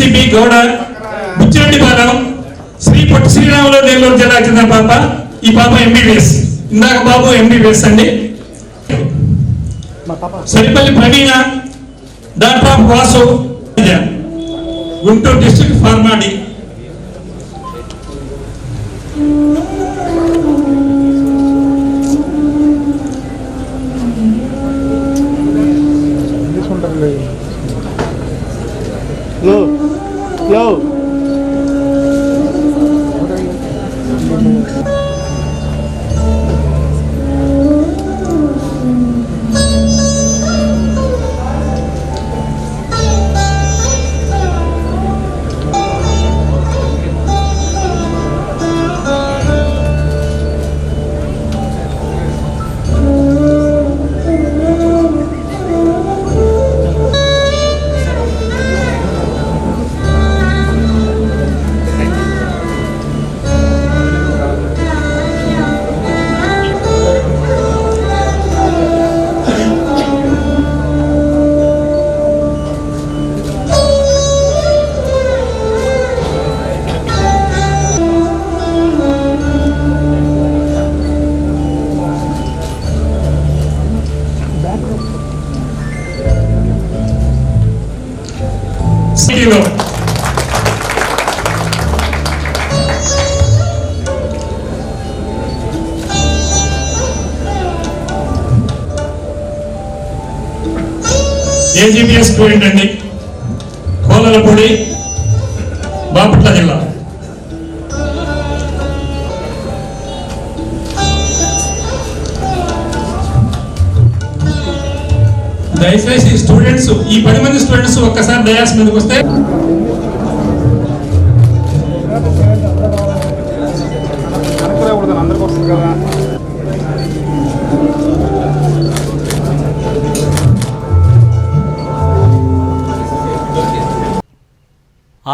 DCP Gowda Buchireddy Balam Sri Potti Sriramulu Nellore జిల్లాకు చెందిన పాప ఈ పాప ఎంబీబీఎస్ ఇందాక బాబు ఎంబీబీఎస్ అండి. Saripalli Praveena doctor of Vasu Guntur district pharm D సిటీలో ఏజీపీఎస్ స్టూడెంట్ అండి. కోలలపూడి బాపట్ల జిల్లా. దయచేసి స్టూడెంట్స్ ఈ పది మంది స్టూడెంట్స్ ఒక్కసారి డయాస్ మీదకి వస్తే. అనుకోకూడదు అందరికి వస్తుంది కదా.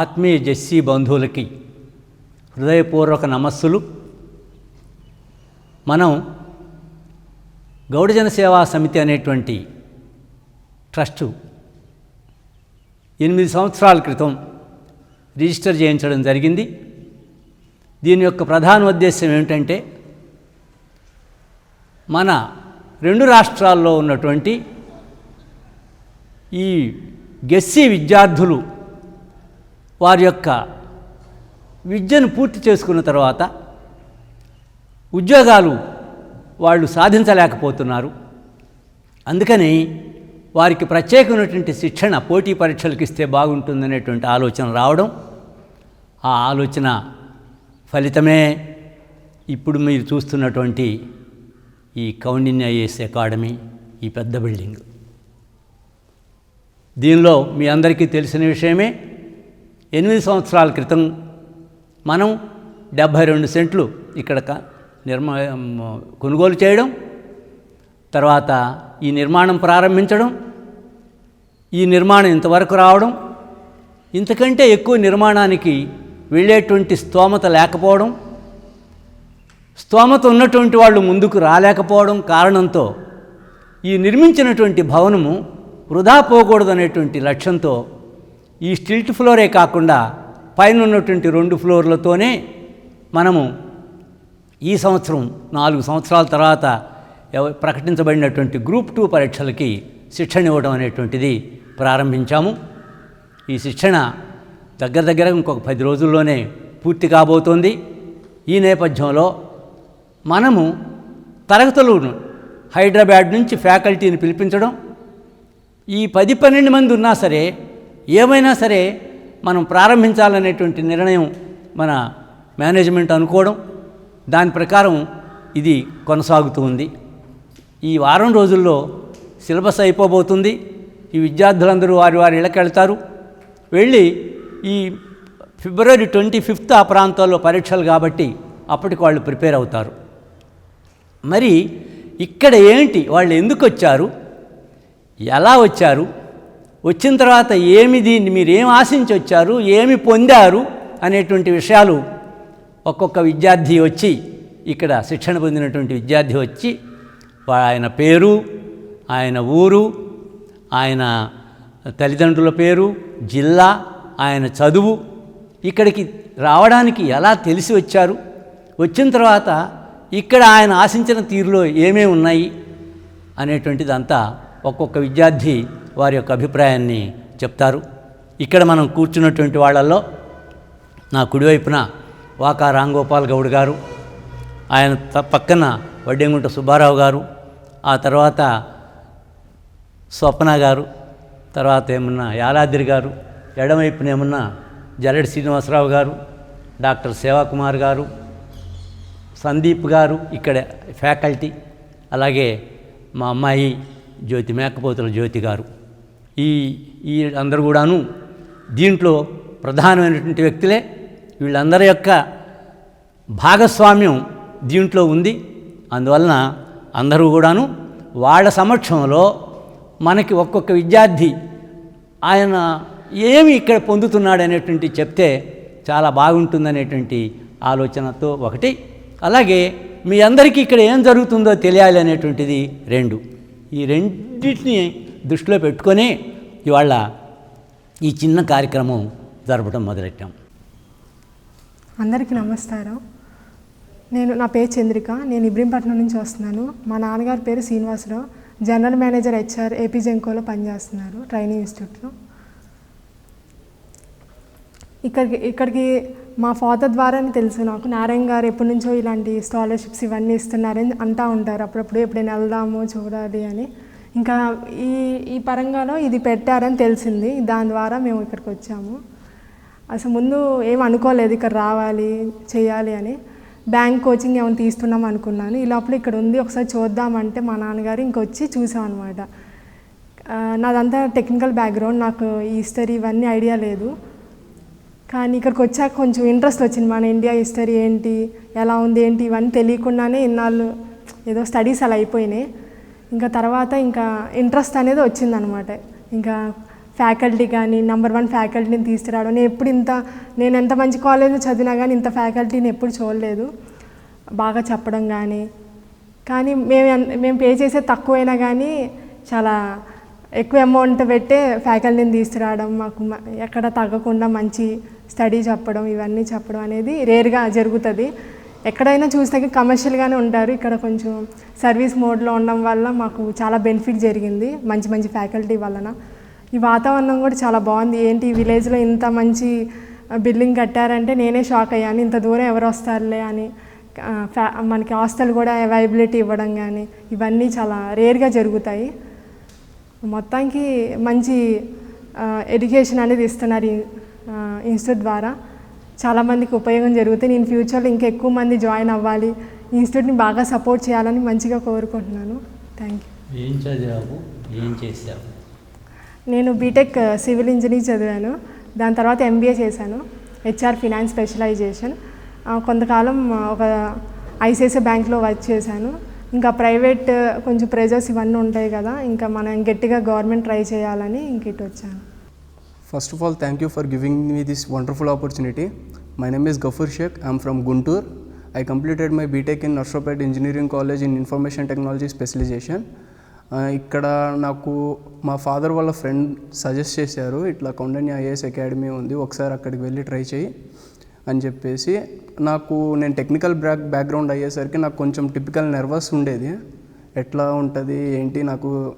ఆత్మీయ జెస్సీ బంధువులకి హృదయపూర్వక నమస్సులు. మనం గౌడజన సేవా సమితి అనేటువంటి ట్రస్టు ఎనిమిది సంవత్సరాల క్రితం రిజిస్టర్ చేయించడం జరిగింది. దీని యొక్క ప్రధాన ఉద్దేశం ఏమిటంటే మన రెండు రాష్ట్రాల్లో ఉన్నటువంటి ఈ గెస్సీ విద్యార్థులు వారి యొక్క విద్యను పూర్తి చేసుకున్న తర్వాత ఉద్యోగాలు వాళ్ళు సాధించలేకపోతున్నారు. అందుకని వారికి ప్రత్యేకమైనటువంటి శిక్షణ పోటీ పరీక్షలకు ఇస్తే బాగుంటుందనేటువంటి ఆలోచన రావడం ఆ ఆలోచన ఫలితమే ఇప్పుడు మీరు చూస్తున్నటువంటి ఈ కౌండిన్య ఐఏఎస్ అకాడమీ ఈ పెద్ద బిల్డింగ్. దీనిలో మీ అందరికీ తెలిసిన విషయమే ఎనిమిది సంవత్సరాల క్రితం మనం డెబ్భై రెండు సెంట్లు ఇక్కడ నిర్మా కొనుగోలు చేయడం తర్వాత ఈ నిర్మాణం ప్రారంభించడం ఈ నిర్మాణం ఇంతవరకు రావడం ఇంతకంటే ఎక్కువ నిర్మాణానికి వెళ్ళేటువంటి స్తోమత లేకపోవడం స్తోమత ఉన్నటువంటి వాళ్ళు ముందుకు రాలేకపోవడం కారణంతో ఈ నిర్మించినటువంటి భవనము వృధా పోకూడదనేటువంటి లక్ష్యంతో ఈ స్టిల్ట్ ఫ్లోరే కాకుండా పైన ఉన్నటువంటి రెండు ఫ్లోర్లతోనే మనము ఈ సంవత్సరం నాలుగు సంవత్సరాల తర్వాత ప్రకటించబడినటువంటి గ్రూప్ టూ పరీక్షలకి శిక్షణ ఇవ్వడం అనేటువంటిది ప్రారంభించాము. ఈ శిక్షణ దగ్గర దగ్గర ఇంకొక పది రోజుల్లోనే పూర్తి కాబోతోంది. ఈ నేపథ్యంలో మనము తరగతులను హైదరాబాద్ నుంచి ఫ్యాకల్టీని పిలిపించడం ఈ పది పన్నెండు మంది ఉన్నా సరే ఏమైనా సరే మనం ప్రారంభించాలనేటువంటి నిర్ణయం మన మేనేజ్మెంట్ అనుకోవడం దాని ప్రకారం ఇది కొనసాగుతూ ఉంది. ఈ వారం రోజుల్లో సిలబస్ అయిపోబోతుంది. ఈ విద్యార్థులందరూ వారి వారి ఇళ్ళకి వెళ్తారు. వెళ్ళి ఈ ఫిబ్రవరి ట్వంటీ ఫిఫ్త్ ఆ ప్రాంతాల్లో పరీక్షలు కాబట్టి అప్పటికి వాళ్ళు ప్రిపేర్ అవుతారు. మరి ఇక్కడ ఏంటి? వాళ్ళు ఎందుకు వచ్చారు? ఎలా వచ్చారు? వచ్చిన తర్వాత ఏమి దీన్ని మీరు ఏం ఆశించి వచ్చారు ఏమి పొందారు అనేటువంటి విషయాలు ఒక్కొక్క విద్యార్థి వచ్చి ఇక్కడ శిక్షణ పొందినటువంటి విద్యార్థి వచ్చి ఆయన పేరు ఆయన ఊరు ఆయన తల్లిదండ్రుల పేరు జిల్లా ఆయన చదువు ఇక్కడికి రావడానికి ఎలా తెలిసి వచ్చారు? వచ్చిన తర్వాత ఇక్కడ ఆయన ఆశించిన తీరులో ఏమేమి ఉన్నాయి అనేటువంటిదంతా ఒక్కొక్క విద్యార్థి వారి యొక్క అభిప్రాయాన్ని చెప్తారు. ఇక్కడ మనం కూర్చున్నటువంటి వాళ్ళల్లో నా కుడివైపున వాకా రాంగోపాల్ గౌడ్ గారు ఆయన త- పక్కన వడ్డెంగుంట సుబ్బారావు గారు ఆ తర్వాత స్వప్న గారు తర్వాత ఏమన్నా యాలాద్రి గారు ఎడమవైపున ఏమన్నా జల్లెడి శ్రీనివాసరావు గారు డాక్టర్ సేవాకుమార్ గారు సందీప్ గారు ఇక్కడ ఫ్యాకల్టీ అలాగే మా అమ్మాయి జ్యోతి మేకపోతుల జ్యోతి గారు. ఈ ఈ అందరూ కూడాను దీంట్లో ప్రధానమైనటువంటి వ్యక్తులే. వీళ్ళందరి యొక్క భాగస్వామ్యం దీంట్లో ఉంది. అందువలన అందరూ కూడాను వాళ్ళ సమక్షంలో మనకి ఒక్కొక్క విద్యార్థి ఆయన ఏమి ఇక్కడ పొందుతున్నాడు అనేటువంటి చెప్తే చాలా బాగుంటుందనేటువంటి ఆలోచనతో ఒకటి. అలాగే మీ అందరికీ ఇక్కడ ఏం జరుగుతుందో తెలియాలి అనేటువంటిది రెండు. ఈ రెండింటిని దృష్టిలో పెట్టుకొని ఇవాళ ఈ చిన్న కార్యక్రమం జరపడం మొదలెట్టాం. అందరికీ నమస్కారం. నేను నా పేరు చంద్రిక నేను ఇబ్రహీంపట్నం నుంచి వస్తున్నాను. మా నాన్నగారి పేరు Srinivasarao. General manager HR AP జెంకోలో పనిచేస్తున్నారు ట్రైనింగ్ ఇన్స్టిట్యూట్లో. ఇక్కడికి ఇక్కడికి మా ఫాదర్ ద్వారానే తెలుసు నాకు. నారాయణ గారు ఎప్పటి నుంచో ఇలాంటి స్కాలర్షిప్స్ ఇవన్నీ ఇస్తున్నారని అంటూ ఉంటారు. అప్పుడప్పుడు ఎప్పుడైనా వెళ్దాము చూడాలి అని. ఇంకా ఈ ఈ పరంగాలో ఇది పెట్టారని తెలిసింది. దాని ద్వారా మేము ఇక్కడికి వచ్చాము. అసలు ముందు ఏం అనుకోలేదు ఇక్కడ రావాలి చేయాలి అని. బ్యాంక్ కోచింగ్ ఏమైనా తీస్తున్నాం అనుకున్నాను. ఈ లోపల ఇక్కడ ఉంది. ఒకసారి చూద్దామంటే మా నాన్నగారు ఇంకొచ్చి చూసాం అనమాట నాదంతా టెక్నికల్ బ్యాక్గ్రౌండ్. నాకు ఈ హిస్టరీ ఇవన్నీ ఐడియా లేదు. కానీ ఇక్కడికి వచ్చాక కొంచెం ఇంట్రెస్ట్ వచ్చింది. మన ఇండియా హిస్టరీ ఏంటి? ఎలా ఉంది? ఏంటి? ఇవన్నీ తెలియకుండానే ఇన్నాళ్ళు ఏదో స్టడీస్ అలా అయిపోయినాయి. ఇంకా తర్వాత ఇంకా ఇంట్రెస్ట్ అనేది వచ్చిందనమాట ఇంకా ఫ్యాకల్టీ కానీ నెంబర్ వన్ ఫ్యాకల్టీని తీసుకురావడం. నేను ఎప్పుడు ఇంత నేను ఎంత మంచి కాలేజ్లో చదివినా కానీ ఇంత ఫ్యాకల్టీని ఎప్పుడు చూడలేదు. బాగా చెప్పడం కానీ కానీ మేము మేము పే చేసే తక్కువైనా కానీ చాలా ఎక్కువ అమౌంట్ పెట్టే ఫ్యాకల్టీని తీసుకురావడం మాకు ఎక్కడ తగ్గకుండా మంచి స్టడీ చెప్పడం ఇవన్నీ చెప్పడం అనేది రేర్గా జరుగుతుంది. ఎక్కడైనా చూస్తే కమర్షియల్గానే ఉంటారు. ఇక్కడ కొంచెం సర్వీస్ మోడ్లో ఉండడం వల్ల మాకు చాలా బెనిఫిట్ జరిగింది మంచి మంచి ఫ్యాకల్టీ వలన. ఈ వాతావరణం కూడా చాలా బాగుంది. ఏంటి ఈ విలేజ్లో ఇంత మంచి బిల్డింగ్ కట్టారంటే నేనే షాక్ అయ్యాను. ఇంత దూరం ఎవరు వస్తారులే అని ఫ్యా మనకి హాస్టల్ కూడా అవైలబిలిటీ ఇవ్వడం కానీ ఇవన్నీ చాలా రేర్గా జరుగుతాయి. మొత్తానికి మంచి ఎడ్యుకేషన్ అనేది ఇస్తున్నారు ఇన్స్టిట్యూట్ ద్వారా. చాలామందికి ఉపయోగం జరుగుతుంది. నేను ఫ్యూచర్లో ఇంకా ఎక్కువ మంది జాయిన్ అవ్వాలి. ఇన్స్టిట్యూట్ని బాగా సపోర్ట్ చేయాలని మంచిగా కోరుకుంటున్నాను. థ్యాంక్ యూ ఏం చదివావు? ఏం చేసావు నేను బీటెక్ సివిల్ ఇంజనీర్ చదివాను. దాని తర్వాత ఎంబీఏ చేశాను. హెచ్ఆర్ ఫినాన్స్ స్పెషలైజేషన్ కొంతకాలం ఒక ఐసిఐసిఐ బ్యాంక్లో వర్క్ చేశాను. ఇంకా ప్రైవేట్ కొంచెం ప్రెజర్స్ ఇవన్నీ ఉంటాయి కదా ఇంకా మనం గట్టిగా గవర్నమెంట్ ట్రై చేయాలని ఇంక ఇటు వచ్చాను. First of all thank you for giving me this wonderful opportunity my name is Gafoor Shaik I'm from Guntur I completed my BTech in Narsopet engineering college in information technology specialization ఇక్కడ నాకు మా father వాళ్ళ friend suggest చేశారు. ఇట్లా Kaundanya IAS academy ఉంది. ఒకసారి అక్కడికి వెళ్ళి ట్రై చేయి. అని చెప్పేసి నాకు నేను టెక్నికల్ బ్యాక్ బ్యాక్గ్రౌండ్ అయ్యేసరికి నాకు కొంచెం టిపికల్ నర్వస్ ఉండేది. ఎట్లా ఉంటుంది ఏంటి? నాకు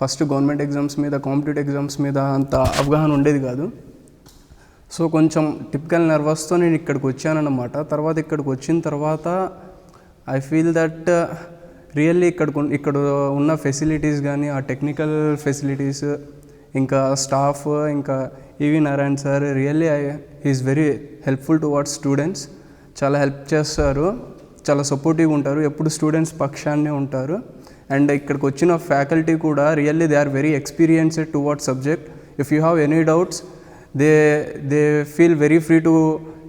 ఫస్ట్ గవర్నమెంట్ ఎగ్జామ్స్ మీద కాంపిటేటివ్ ఎగ్జామ్స్ మీద అంత అవగాహన ఉండేది కాదు. సో కొంచెం టిపికల్ నర్వస్తో నేను ఇక్కడికి వచ్చానన్నమాట. తర్వాత ఇక్కడికి వచ్చిన తర్వాత ఐ ఫీల్ దట్ రియల్లీ ఇక్కడ ఇక్కడ ఉన్న ఫెసిలిటీస్ కానీ ఆ టెక్నికల్ ఫెసిలిటీస్ ఇంకా స్టాఫ్ ఇంకా EV Narayan sir really I is very helpful towards students చాలా హెల్ప్ చేస్తారు. చాలా సపోర్టివ్గా ఉంటారు. ఎప్పుడు స్టూడెంట్స్ పక్షాన్నే ఉంటారు. అండ్ ఇక్కడికి వచ్చిన ఫ్యాకల్టీ కూడా really they are very experienced towards subject if you have any doubts they they feel very free to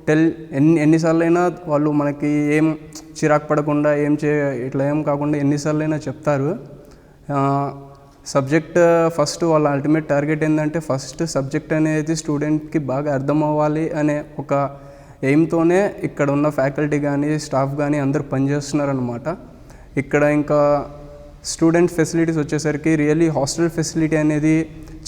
tell ఎన్ని ఎన్నిసార్లు అయినా వాళ్ళు మనకి ఏం చిరాకు పడకుండా ఏం చే ఇట్లా ఏం కాకుండా ఎన్నిసార్లు అయినా చెప్తారు సబ్జెక్ట్ ఫస్ట్ వాళ్ళ అల్టిమేట్ టార్గెట్ ఏంటంటే ఫస్ట్ సబ్జెక్ట్ అనేది స్టూడెంట్కి బాగా అర్థం అవ్వాలి అనే ఒక ఎయిమ్తోనే ఇక్కడ ఉన్న ఫ్యాకల్టీ కానీ స్టాఫ్ కానీ అందరూ పనిచేస్తున్నారనమాట ఇక్కడ ఇంకా స్టూడెంట్ ఫెసిలిటీస్ వచ్చేసరికి రియల్లీ హాస్టల్ ఫెసిలిటీ అనేది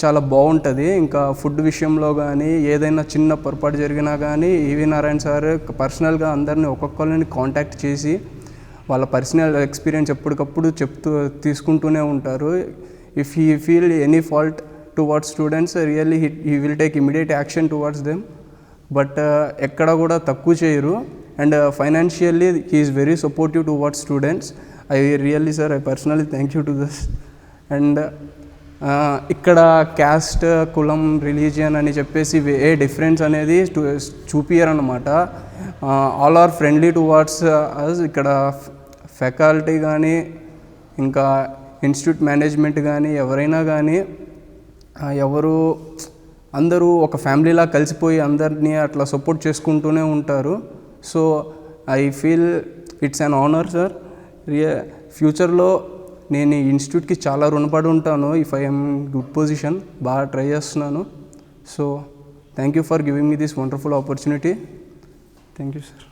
చాలా బాగుంటుంది. ఇంకా ఫుడ్ విషయంలో కానీ ఏదైనా చిన్న పొరపాటు జరిగినా కానీ ఈవి నారాయణ సార్ పర్సనల్గా అందరినీ ఒక్కొక్కరిని కాంటాక్ట్ చేసి వాళ్ళ పర్సనల్ ఎక్స్పీరియన్స్ ఎప్పటికప్పుడు చెప్తూ తీసుకుంటూనే ఉంటారు. If he feel any fault towards students really he will take immediate action towards them but ఎక్కడ కూడా తక్కువ చేయరు. And financially he is very supportive towards students I really sir I personally thank you to this and ఇక్కడ caste కులం religion అని చెప్పేసి ఏ difference అనేది చూపియరన్నమాట all are friendly towards us ఇక్కడ ఫ్యాకల్టీ కానీ ఇంకా ఇన్స్టిట్యూట్ మేనేజ్మెంట్ కానీ ఎవరైనా కానీ ఎవరు అందరూ ఒక ఫ్యామిలీలా కలిసిపోయి అందరినీ అట్లా సపోర్ట్ చేసుకుంటూనే ఉంటారు. So I feel it's an honour sir. రియ ఫ్యూచర్లో నేను ఈ ఇన్స్టిట్యూట్కి చాలా రుణపడి ఉంటాను. ఇఫ్ ఐఎమ్ గుడ్ పొజిషన్ బాగా ట్రై చేస్తున్నాను. So thank you for giving me this wonderful opportunity. Thank you sir.